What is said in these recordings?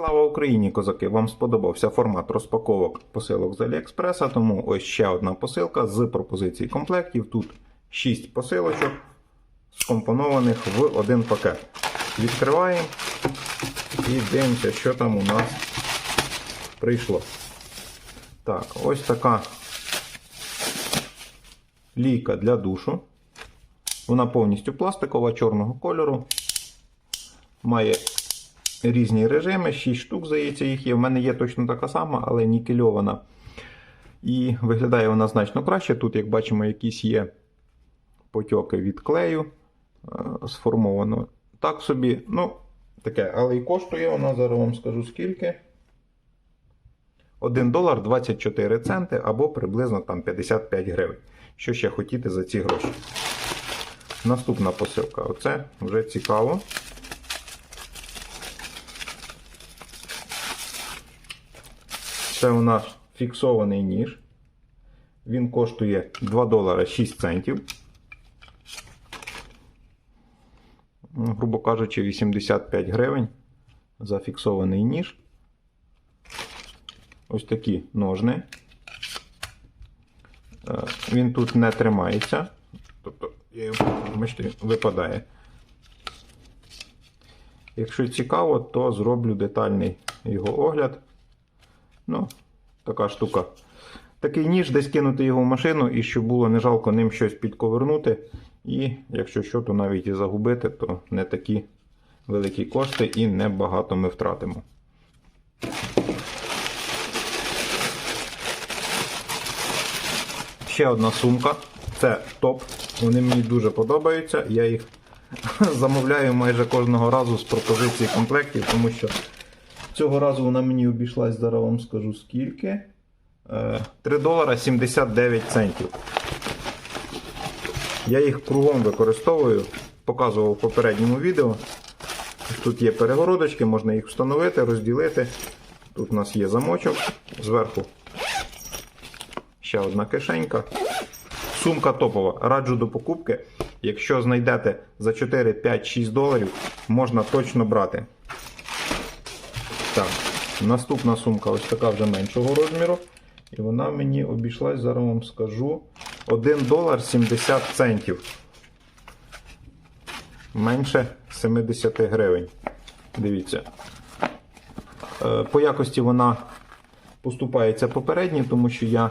Слава Україні, козаки! Вам сподобався формат розпаковок посилок з Аліекспреса, тому ось ще одна посилка з пропозицій комплектів. Тут 6 посилочок, скомпонованих в один пакет. Відкриваємо і дивимося, що там у нас прийшло. Так, ось така лійка для душу. Вона повністю пластикова, чорного кольору. Має різні режими, 6 штук, здається, їх є. У мене є точно така сама, але нікельована. І виглядає вона значно краще. Тут, як бачимо, якісь є потьоки від клею е, сформовано. Так собі, ну, таке, але і коштує вона, зараз вам скажу скільки. 1 долар 24 центи або приблизно там 55 гривень. Що ще хотіти за ці гроші? Наступна посилка. Оце вже цікаво. Це у нас фіксований ніж. Він коштує 2 долара 6 центів. Ну, Грубо кажучи, 85 гривень за фіксований ніж. Ось такі ножни. Е, Він тут не тримається. Тобто, я його, бачите, випадає. Якщо цікаво, то зроблю детальний його огляд. Ну, така штука. Такий ніж, десь кинути його в машину, і щоб було не жалко ним щось підковернути. І якщо що, то навіть і загубити, то не такі великі кошти і небагато ми втратимо. Ще одна сумка. Це топ. Вони мені дуже подобаються. Я їх замовляю майже кожного разу з пропозиції комплектів, тому що цього разу вона мені обійшлась, зараз вам скажу скільки. Е, 3 долара 79 центів. Я їх кругом використовую, показував в попередньому відео. Тут є перегородочки, можна їх встановити, розділити. Тут у нас є замочок, зверху ще одна кишенька. Сумка топова. Раджу до покупки. Якщо знайдете за 4, 5, 6 доларів, можна точно брати. Так, наступна сумка ось така вже меншого розміру. І вона мені обійшлась, зараз вам скажу, 1 долар 70 центів. Менше 70 гривень. Дивіться. Е, По якості вона поступається попередній, тому що я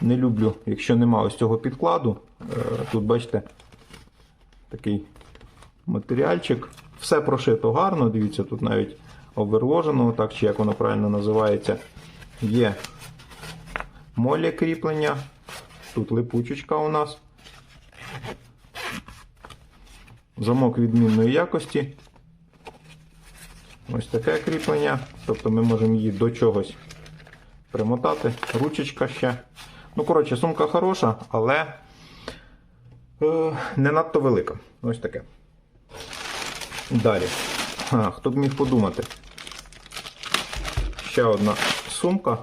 не люблю, якщо нема ось цього підкладу. Е, Тут, бачите, такий матеріальчик. Все прошито гарно, дивіться, тут навіть оверложено, так чи як воно правильно називається. Є молі кріплення. Тут липучечка у нас. Замок відмінної якості. Ось таке кріплення. Тобто ми можемо її до чогось примотати. Ручечка ще. Ну, коротше, сумка хороша, але е, не надто велика. Ось таке. Далі. А, хто б міг подумати? Ще одна сумка,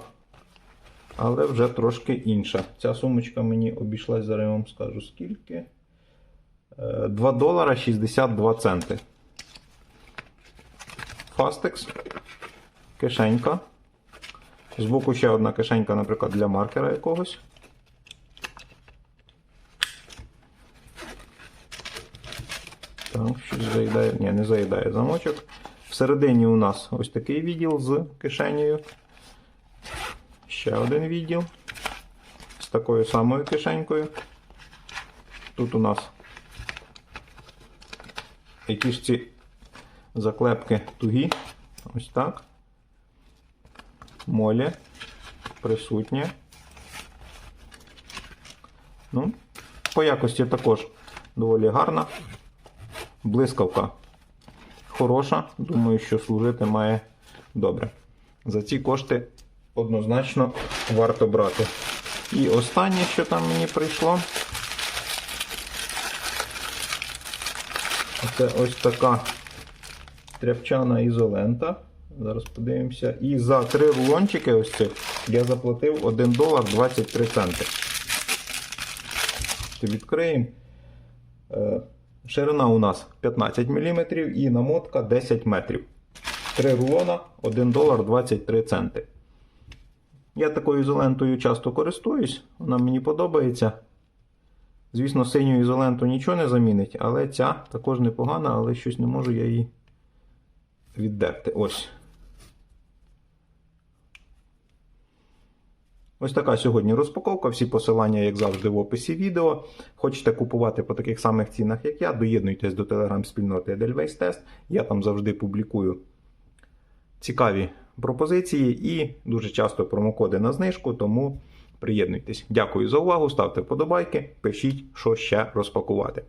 але вже трошки інша. Ця сумочка мені обійшлась, зараз я вам скажу скільки. Е, 2 долара 62 центи. Фастекс. Кишенька. Збоку ще одна кишенька, наприклад, для маркера якогось. Так, щось заїдає. Ні, не заїдає замочок. Всередині у нас ось такий відділ з кишенею. Ще один відділ з такою самою кишенькою. Тут у нас якісь ці заклепки тугі. Ось так. Молі присутнє. Ну, по якості також доволі гарна. Блискавка хороша. Думаю, що служити має добре. За ці кошти однозначно варто брати. І останнє, що там мені прийшло. Це ось така тряпчана ізолента. Зараз подивимося. І за три рулончики ось цих я заплатив 1 долар 23 центи. Відкриємо. Ширина у нас 15 мм і намотка 10 метрів. 3 рулона 1 долар 23 центи. Я такою ізолентою часто користуюсь, вона мені подобається. Звісно, синю ізоленту нічого не замінить, але ця також непогана, але щось не можу я її віддерти. Ось. Ось така сьогодні розпаковка. Всі посилання, як завжди, в описі відео. Хочете купувати по таких самих цінах, як я, доєднуйтесь до телеграм-спільноти Edelweiss Test. Я там завжди публікую цікаві пропозиції і дуже часто промокоди на знижку, тому приєднуйтесь. Дякую за увагу, ставте вподобайки, пишіть, що ще розпакувати.